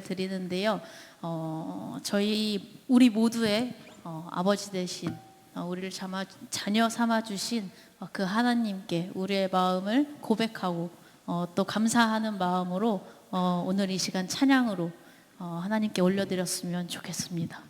예배를 드리는데요. 어, 저희 우리 모두의 어, 아버지 되신 어, 우리를 자마, 자녀 삼아 주신 어, 그 하나님께 우리의 마음을 고백하고 어, 또 감사하는 마음으로 어, 오늘 이 시간 찬양으로 어, 하나님께 올려드렸으면 좋겠습니다.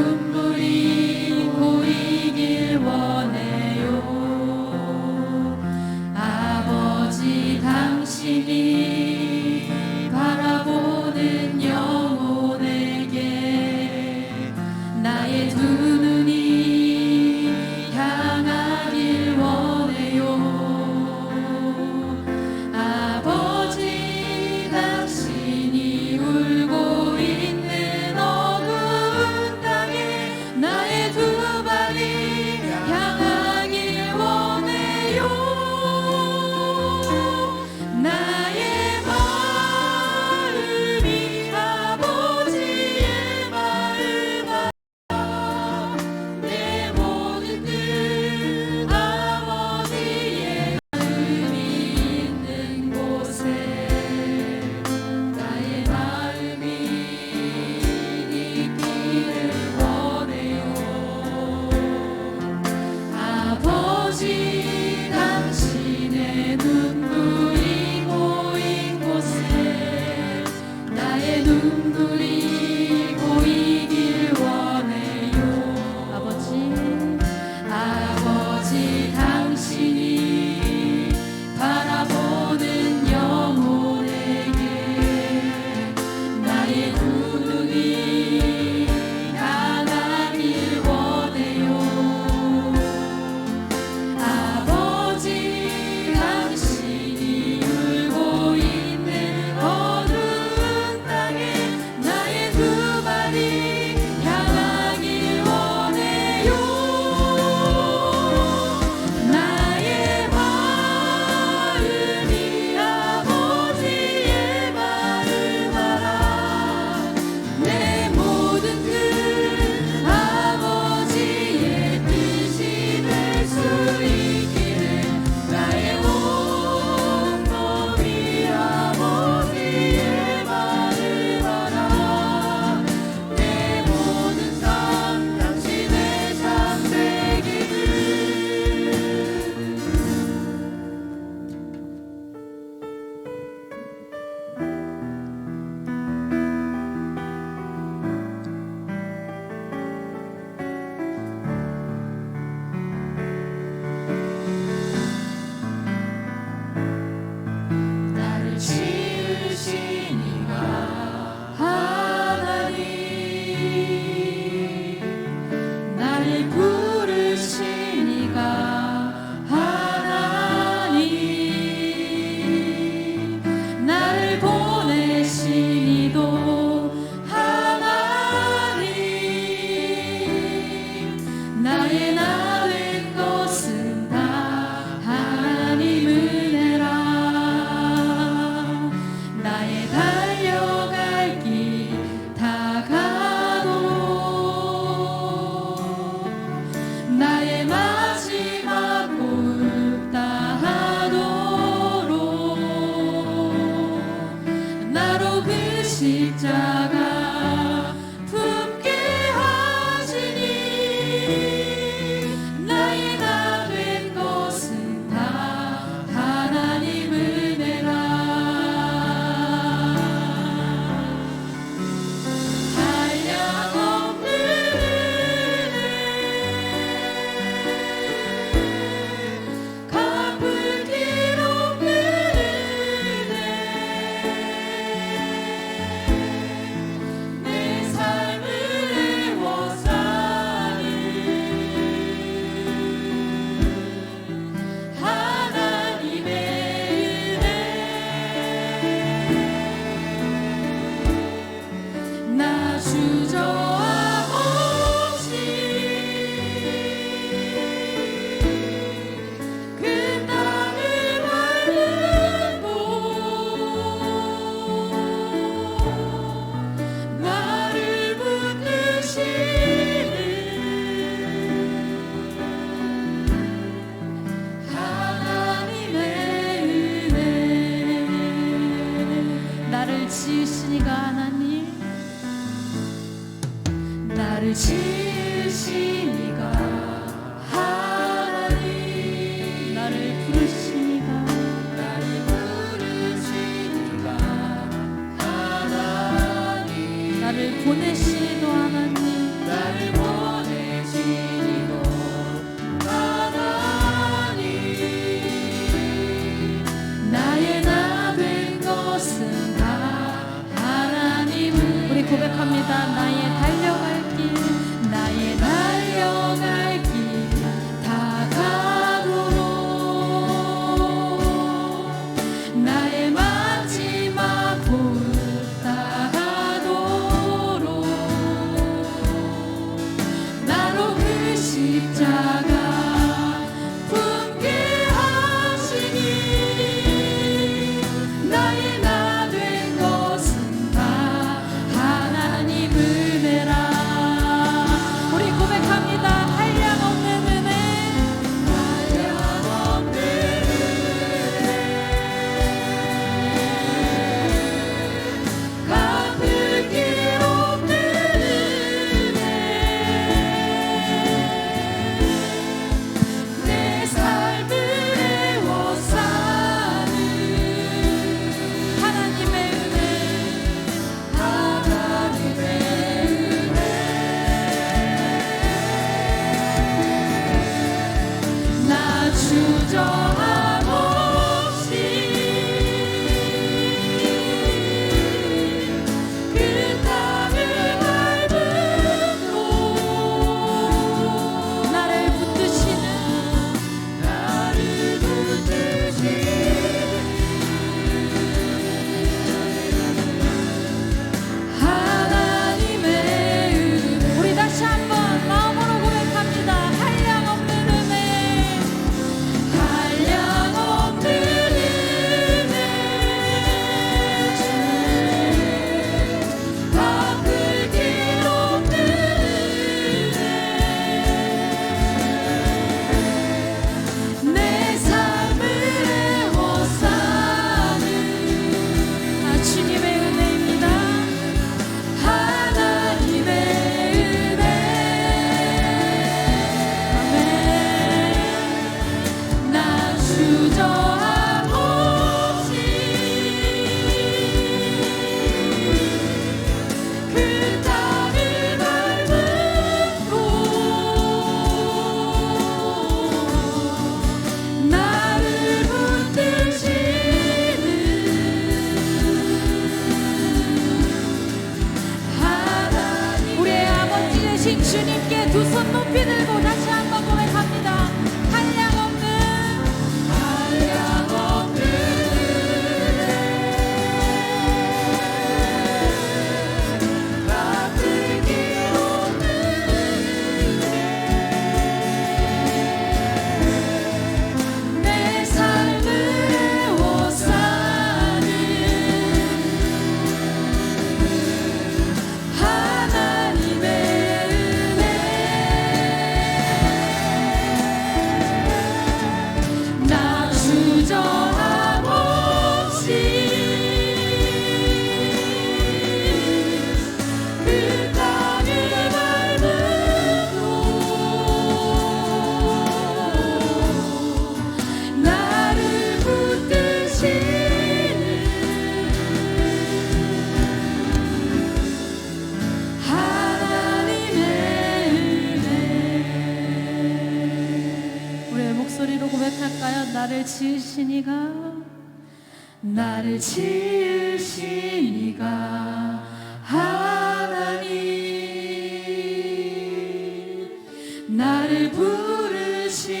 부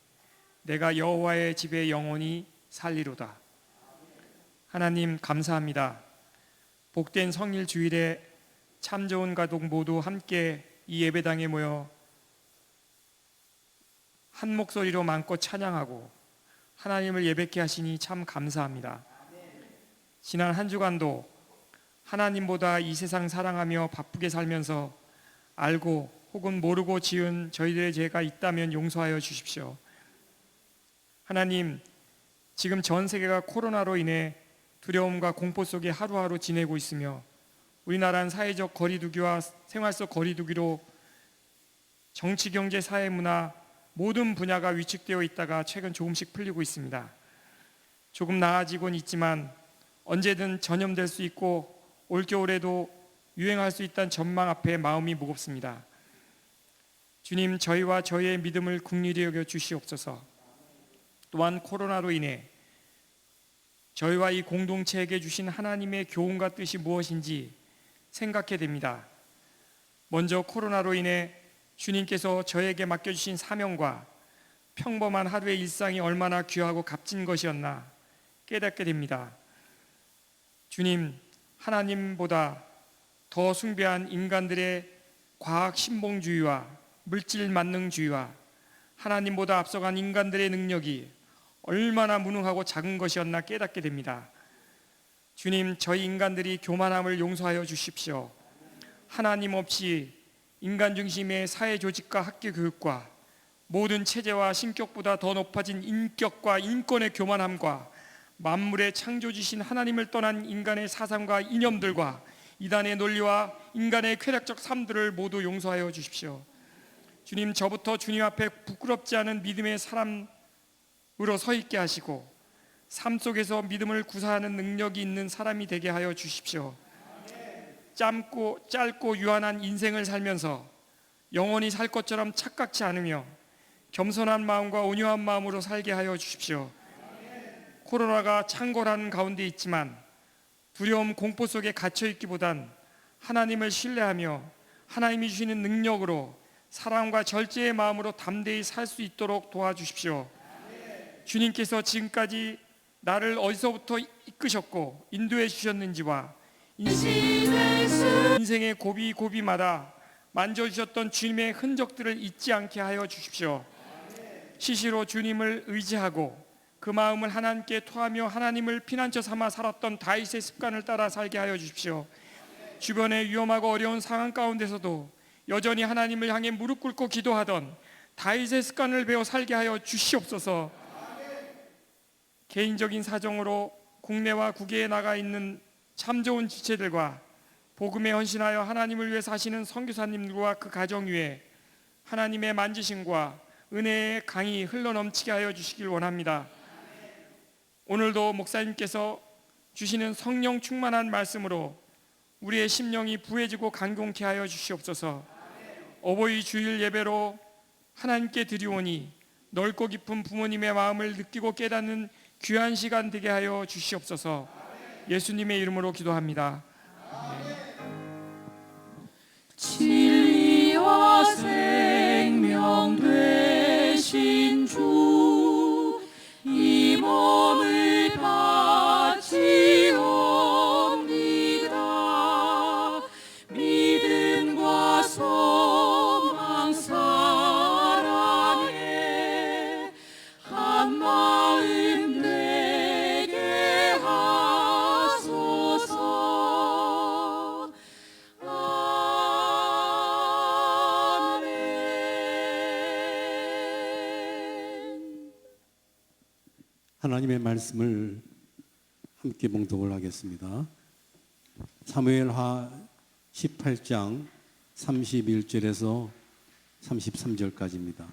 내가 여호와의 집에 영원히 살리로다. 하나님 감사합니다. 복된 성일 주일에 참 좋은 가족 모두 함께 이 예배당에 모여 한 목소리로 마음껏 찬양하고 하나님을 예배케 하시니 참 감사합니다. 지난 한 주간도 하나님보다 이 세상 사랑하며 바쁘게 살면서 알고 혹은 모르고 지은 저희들의 죄가 있다면 용서하여 주십시오. 하나님, 지금 전 세계가 코로나로 인해 두려움과 공포 속에 하루하루 지내고 있으며 우리나라는 사회적 거리두기와 생활 속 거리두기로 정치, 경제, 사회, 문화 모든 분야가 위축되어 있다가 최근 조금씩 풀리고 있습니다. 조금 나아지곤 있지만 언제든 전염될 수 있고 올겨울에도 유행할 수 있다는 전망 앞에 마음이 무겁습니다. 주님 저희와 저희의 믿음을 국리히 여겨 주시옵소서. 또한 코로나로 인해 저희와 이 공동체에게 주신 하나님의 교훈과 뜻이 무엇인지 생각해 됩니다. 먼저 코로나로 인해 주님께서 저에게 맡겨주신 사명과 평범한 하루의 일상이 얼마나 귀하고 값진 것이었나 깨닫게 됩니다. 주님, 하나님보다 더 숭배한 인간들의 과학 신봉주의와 물질 만능주의와 하나님보다 앞서간 인간들의 능력이 얼마나 무능하고 작은 것이었나 깨닫게 됩니다. 주님, 저희 인간들이 교만함을 용서하여 주십시오. 하나님 없이 인간 중심의 사회 조직과 학교 교육과 모든 체제와 신격보다 더 높아진 인격과 인권의 교만함과 만물의 창조주신 하나님을 떠난 인간의 사상과 이념들과 이단의 논리와 인간의 쾌락적 삶들을 모두 용서하여 주십시오. 주님 저부터 주님 앞에 부끄럽지 않은 믿음의 사람 으로 서 있게 하시고 삶 속에서 믿음을 구사하는 능력이 있는 사람이 되게 하여 주십시오. 짧고 짧고 유한한 인생을 살면서 영원히 살 것처럼 착각치 않으며 겸손한 마음과 온유한 마음으로 살게 하여 주십시오. 코로나가 창궐하는 가운데 있지만 두려움 공포 속에 갇혀 있기보단 하나님을 신뢰하며 하나님이 주시는 능력으로 사랑과 절제의 마음으로 담대히 살 수 있도록 도와주십시오. 주님께서 지금까지 나를 어디서부터 이끄셨고 인도해 주셨는지와 인생의 고비 고비마다 만져주셨던 주님의 흔적들을 잊지 않게 하여 주십시오. 시시로 주님을 의지하고 그 마음을 하나님께 토하며 하나님을 피난처 삼아 살았던 다윗의 습관을 따라 살게 하여 주십시오. 주변의 위험하고 어려운 상황 가운데서도 여전히 하나님을 향해 무릎 꿇고 기도하던 다윗의 습관을 배워 살게 하여 주시옵소서. 개인적인 사정으로 국내와 국외에 나가 있는 참 좋은 지체들과 복음에 헌신하여 하나님을 위해 사시는 선교사님들과 그 가정 위에 하나님의 만지심과 은혜의 강이 흘러넘치게 하여 주시길 원합니다. 오늘도 목사님께서 주시는 성령 충만한 말씀으로 우리의 심령이 부해지고 간공케 하여 주시옵소서. 어버이 주일 예배로 하나님께 드리오니 넓고 깊은 부모님의 마음을 느끼고 깨닫는 귀한 시간 되게 하여 주시옵소서. 예수님의 이름으로 기도합니다. 진리와 생 하나님의 말씀을 함께 봉독을 하겠습니다. 사무엘하 18장 31절에서 33절까지입니다.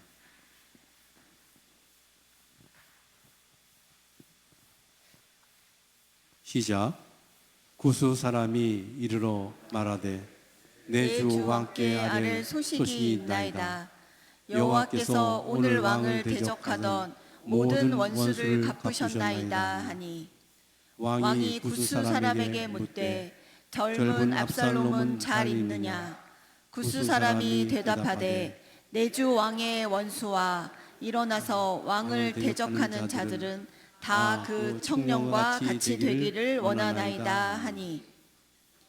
시작 구수 사람이 이르러 말하되 내 주 왕께 아뢰 소식이 있나이다. 여호와께서 오늘 왕을 대적하던 모든 원수를 갚으셨나이다 하니 왕이 구수 사람에게 묻되 젊은 압살롬은 잘 있느냐? 구수 사람이 대답하되 내 주 왕의 원수와 일어나서 왕을 대적하는 자들은 다 그 청년과 같이 되기를 원하나이다 하니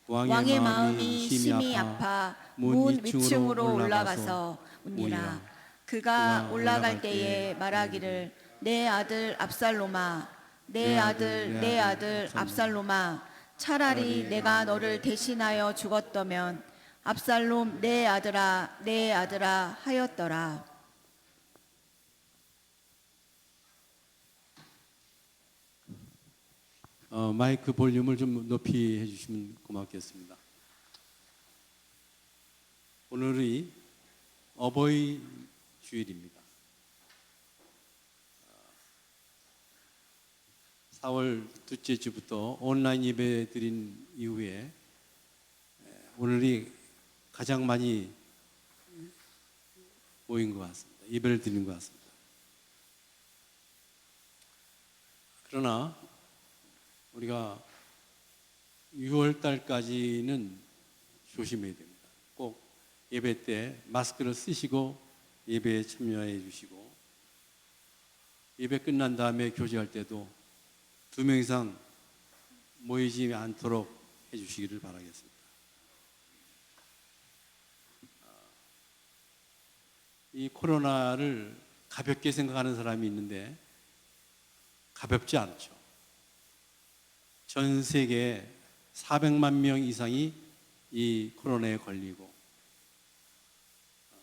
왕의 마음이 심히 아파 문 위층으로 올라가서 우니라. 그가 올라갈 때에 말하기를 내 아들 압살롬아 내 아들 내 아들 압살롬아 차라리 내가 너를 대신하여 죽었더면 압살롬 내 아들아 내 아들아 하였더라 어, 마이크 볼륨을 좀 높이 해주시면 고맙겠습니다. 오늘이 어버이 주일입니다. 4월 둘째 주부터 온라인 예배 드린 이후에 오늘이 가장 많이 모인 것 같습니다. 예배를 드린 것 같습니다. 그러나 우리가 6월 달까지는 조심해야 됩니다. 꼭 예배 때 마스크를 쓰시고 예배에 참여해 주시고 예배 끝난 다음에 교제할 때도 두 명 이상 모이지 않도록 해 주시기를 바라겠습니다. 이 코로나를 가볍게 생각하는 사람이 있는데 가볍지 않죠. 전 세계 400만 명 이상이 이 코로나에 걸리고 어,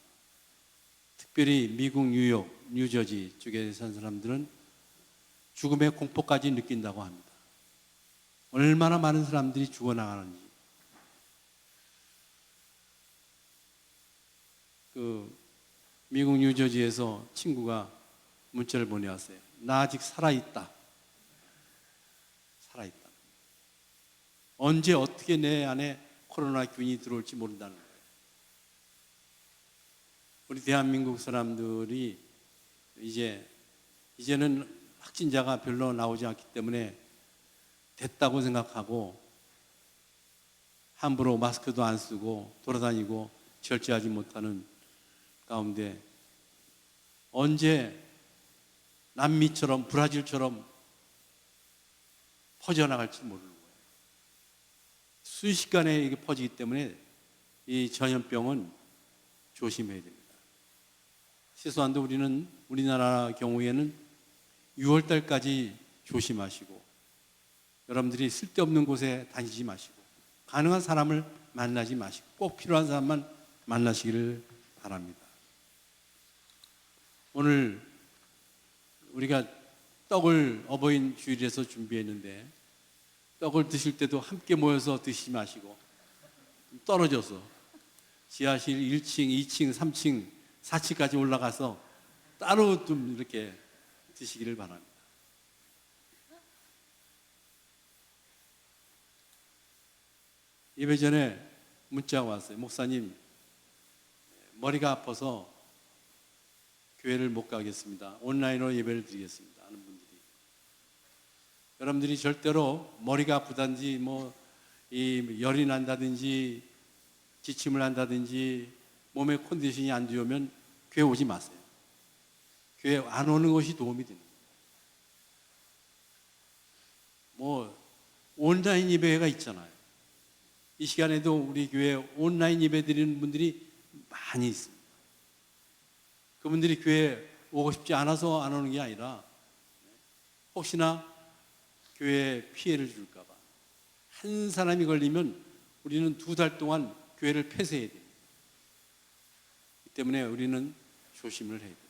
특별히 미국 뉴욕, 뉴저지 쪽에 산 사람들은 죽음의 공포까지 느낀다고 합니다. 얼마나 많은 사람들이 죽어나가는지. 그 미국 뉴저지에서 친구가 문자를 보내왔어요. 나 아직 살아있다. 살아있다. 언제 어떻게 내 안에 코로나 균이 들어올지 모른다는 거예요. 우리 대한민국 사람들이 이제 이제는 확진자가 별로 나오지 않기 때문에 됐다고 생각하고 함부로 마스크도 안 쓰고 돌아다니고 절제하지 못하는 가운데 언제 남미처럼 브라질처럼 퍼져나갈지 모르는 거예요. 순식간에 이게 퍼지기 때문에 이 전염병은 조심해야 됩니다. 최소한도 우리는 우리나라 경우에는 6월 달까지 조심하시고 여러분들이 쓸데없는 곳에 다니지 마시고 가능한 사람을 만나지 마시고 꼭 필요한 사람만 만나시기를 바랍니다. 오늘 우리가 떡을 어버이 주일에서 준비했는데 떡을 드실 때도 함께 모여서 드시지 마시고 떨어져서 지하실 1층, 2층, 3층, 4층까지 올라가서 따로 좀 이렇게 드시기를 바랍니다. 예배 전에 문자가 왔어요. 목사님, 머리가 아파서 교회를 못 가겠습니다. 온라인으로 예배를 드리겠습니다. 하는 분들이. 여러분들이 절대로 머리가 아프다든지 뭐, 이 열이 난다든지 지침을 한다든지 몸의 컨디션이 안 좋으면 교회 오지 마세요. 교회 안 오는 것이 도움이 됩니다. 뭐, 온라인 예배가 있잖아요. 이 시간에도 우리 교회 온라인 예배 드리는 분들이 많이 있습니다. 그분들이 교회 오고 싶지 않아서 안 오는 게 아니라 혹시나 교회에 피해를 줄까봐 한 사람이 걸리면 우리는 두 달 동안 교회를 폐쇄해야 됩니다. 이 때문에 우리는 조심을 해야 돼요.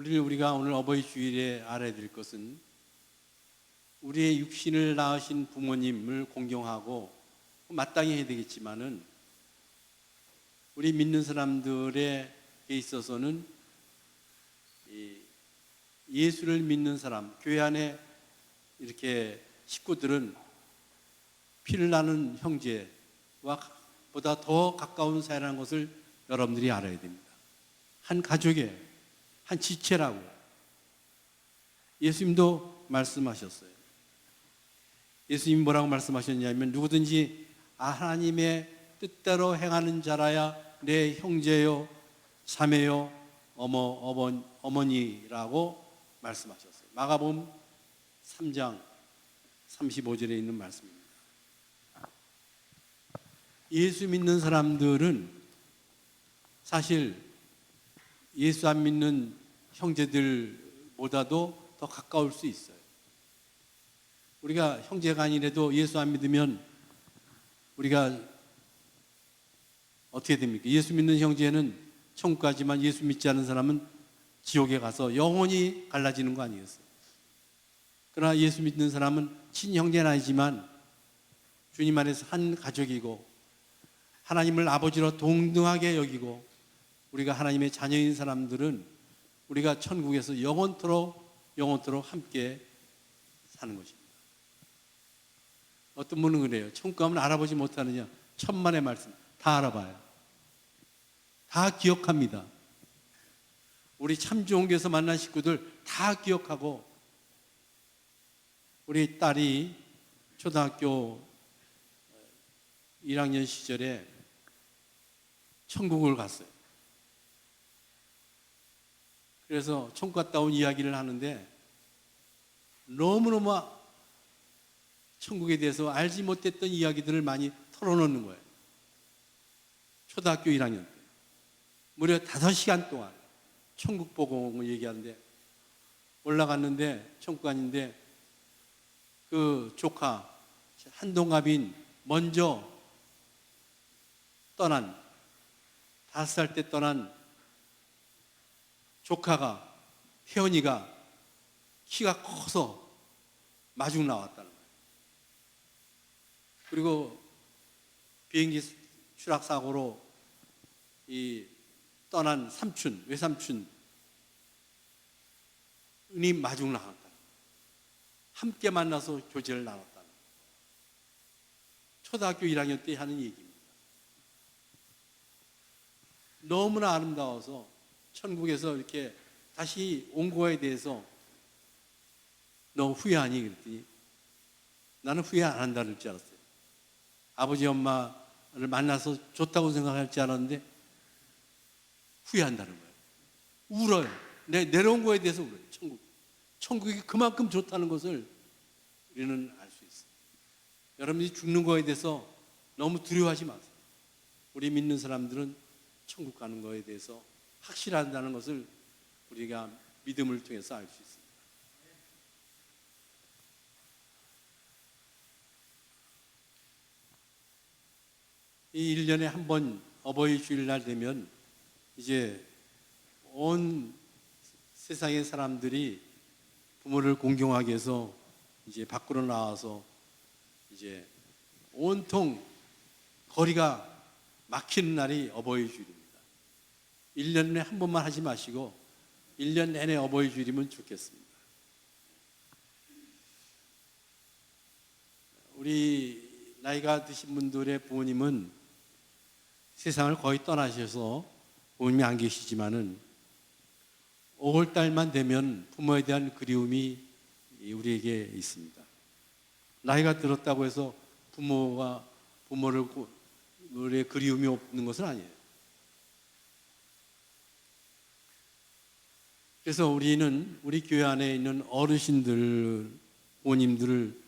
우리 우리가 오늘 어버이 주일에 알아야 될 것은 우리의 육신을 낳으신 부모님을 공경하고 마땅히 해야 되겠지만은 우리 믿는 사람들에 있어서는 이 예수를 믿는 사람, 교회 안에 이렇게 식구들은 피를 나는 형제와 보다 더 가까운 사이라는 것을 여러분들이 알아야 됩니다. 한 가족의 한 지체라고 예수님도 말씀하셨어요. 예수님 뭐라고 말씀하셨냐면 누구든지 아, 하나님의 뜻대로 행하는 자라야 내 형제요, 자매요, 어머, 어머, 어머니라고 말씀하셨어요. 마가복음 3장 35절에 있는 말씀입니다. 예수 믿는 사람들은 사실 예수 안 믿는 형제들보다도 더 가까울 수 있어요. 우리가 형제가 아니래도 예수 안 믿으면 우리가 어떻게 됩니까? 예수 믿는 형제는 천국 가지만 예수 믿지 않은 사람은 지옥에 가서 영원히 갈라지는 거 아니겠어요? 그러나 예수 믿는 사람은 친형제는 아니지만 주님 안에서 한 가족이고 하나님을 아버지로 동등하게 여기고 우리가 하나님의 자녀인 사람들은 우리가 천국에서 영원토록 영원토록 함께 사는 것입니다. 어떤 분은 그래요. 천국 가면 알아보지 못하느냐? 천만의 말씀 다 알아봐요. 다 기억합니다. 우리 참 좋은 교에서 만난 식구들 다 기억하고 우리 딸이 초등학교 1학년 시절에 천국을 갔어요. 그래서 천국 온 이야기를 하는데 너무너무 천국에 대해서 알지 못했던 이야기들을 많이 털어놓는 거예요. 초등학교 1학년 때. 무려 5시간 동안 천국 보고 얘기하는데 올라갔는데 천국관인데 그 조카 한동갑인 먼저 떠난 다섯 살 때 떠난 조카가 태연이가 키가 커서 마중 나왔다는 거예요. 그리고 비행기 추락 사고로 이 떠난 삼촌 외삼촌 이 마중 나왔다. 함께 만나서 교제를 나눴다. 초등학교 1학년 때 하는 얘기입니다. 너무나 아름다워서 천국에서 이렇게 다시 온 거에 대해서 너 후회하니? 그랬더니 나는 후회 안 한다 그럴 줄 알았어요. 아버지 엄마를 만나서 좋다고 생각할 줄 알았는데 후회한다는 거예요. 울어요. 내, 내려온 거에 대해서 울어요. 천국. 천국이 그만큼 좋다는 것을 우리는 알 수 있어요. 여러분이 죽는 거에 대해서 너무 두려워하지 마세요. 우리 믿는 사람들은 천국 가는 거에 대해서 확실한다는 것을 우리가 믿음을 통해서 알 수 있습니다. 이 1년에 한 번 어버이 주일날 되면 이제 온 세상의 사람들이 부모를 공경하기 위해서 이제 밖으로 나와서 이제 온통 거리가 막히는 날이 어버이 주일입니다. 1년에 한 번만 하지 마시고 1년 내내 어버이 주일이면 좋겠습니다. 우리 나이가 드신 분들의 부모님은 세상을 거의 떠나셔서 부모님이 안 계시지만은 5월 달만 되면 부모에 대한 그리움이 우리에게 있습니다. 나이가 들었다고 해서 부모가 부모를 우리의 그리움이 없는 것은 아니에요. 그래서 우리는 우리 교회 안에 있는 어르신들, 부모님들을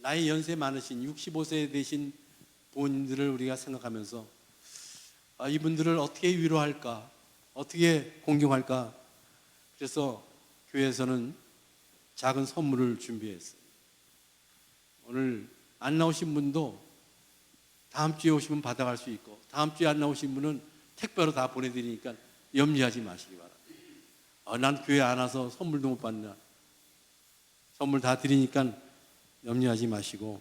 나이 연세 많으신 65세 되신 부모님들을 우리가 생각하면서 아, 이분들을 어떻게 위로할까, 어떻게 공경할까. 그래서 교회에서는 작은 선물을 준비했어요. 오늘 안 나오신 분도 다음 주에 오시면 받아갈 수 있고 다음 주에 안 나오신 분은 택배로 다 보내드리니까 염려하지 마시기 바랍니다. 아, 난 교회 안 와서 선물도 못 받나. 선물 다 드리니까 염려하지 마시고